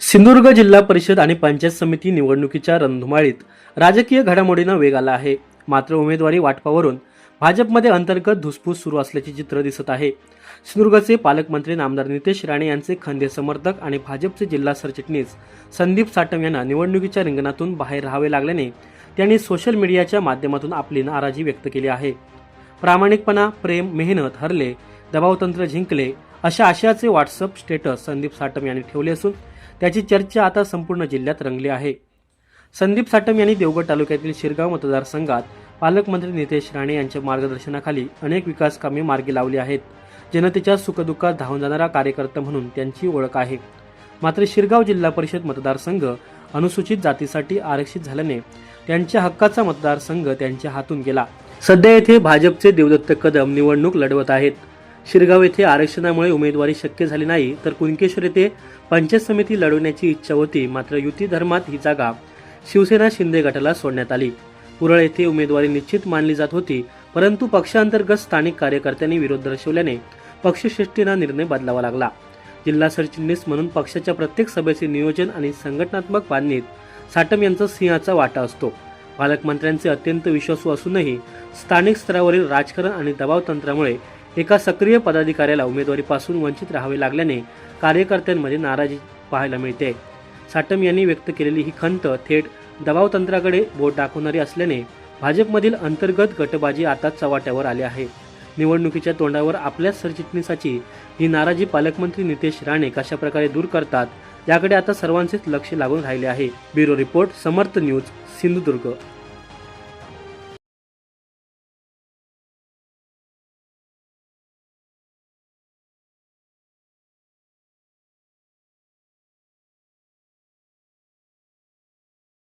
सिंधुदुर्ग जिल्हा परिषद आणि पंचायत समिती निवडणुकीच्या रणधुमाळीत राजकीय घडामोडींना वेग आला आहे. मात्र उमेदवारी वाटपावरून भाजपमध्ये अंतर्गत धुसफूस सुरू असल्याचे चित्र दिसत आहे. सिंधुदुर्गचे पालकमंत्री नामदार नितेश राणे यांचे खंदे समर्थक आणि भाजपचे जिल्हा सरचिटणीस संदीप साटम यांना निवडणुकीच्या रिंगणातून बाहेर राहावे लागल्याने त्यांनी सोशल मीडियाच्या माध्यमातून आपली नाराजी व्यक्त केली आहे. प्रामाणिकपणा प्रेम मेहनत हरले दबावतंत्र जिंकले अशा आशयाचे व्हॉट्सअप स्टेटस संदीप साटम यांनी ठेवले असून त्याची चर्चा आता संपूर्ण जिल्ह्यात रंगली आहे. संदीप साटम यांनी देवगड तालुक्यातील शिरगाव मतदारसंघात पालकमंत्री नितेश राणे यांच्या मार्गदर्शनाखाली अनेक विकास कामे मार्गी लावली आहेत. जनतेच्या सुखदुःखात धावून जाणारा कार्यकर्ता म्हणून त्यांची ओळख आहे. मात्र शिरगाव जिल्हा परिषद मतदारसंघ अनुसूचित जातीसाठी आरक्षित झाल्याने त्यांच्या हक्काचा मतदारसंघ त्यांच्या हातून गेला. सध्या येथे भाजपचे देवदत्त कदम निवडणूक लढवत आहेत. शिरगाव येथे आरक्षणामुळे उमेदवारी शक्य झाली नाही तर कुणकेश्वर येथे पंचायत समिती लढवण्याची इच्छा होती मात्र युती धर्मात ही जागा शिवसेना शिंदे गटाला सोडण्यात आली. पुरळ येथे उमेदवारी निश्चित मानली जात होती परंतु पक्षांतर्गत स्थानिक कार्यकर्त्यांनी विरोध दर्शवल्याने पक्षश्रेष्ठींना निर्णय बदलावा लागला. जिल्हा सरचिटणीस म्हणून पक्षाच्या प्रत्येक सभेचे नियोजन आणि संघटनात्मक बांधणीत साटम यांचा सिंहाचा वाटा असतो. पालकमंत्र्यांचे अत्यंत विश्वासू असूनही स्थानिक स्तरावरील राजकारण आणि दबाव तंत्रामुळे एका सक्रिय पदाधिकाऱ्याला उमेदवारीपासून वंचित राहावे लागल्याने कार्यकर्त्यांमध्ये नाराजी पाहायला मिळते. साटम यांनी व्यक्त केलेली ही खंत थेट दबावतंत्राकडे बोट दाखवणारी असल्याने भाजपमधील अंतर्गत गटबाजी आता चव्हाट्यावर आली आहे. निवडणुकीच्या तोंडावर आपल्या सरचिटणीसाची ही नाराजी पालकमंत्री नितेश राणे कशा प्रकारे दूर करतात याकडे आता सर्वांचेच लक्ष लागून राहिले आहे. Bureau report Samarth news Sindhudurg.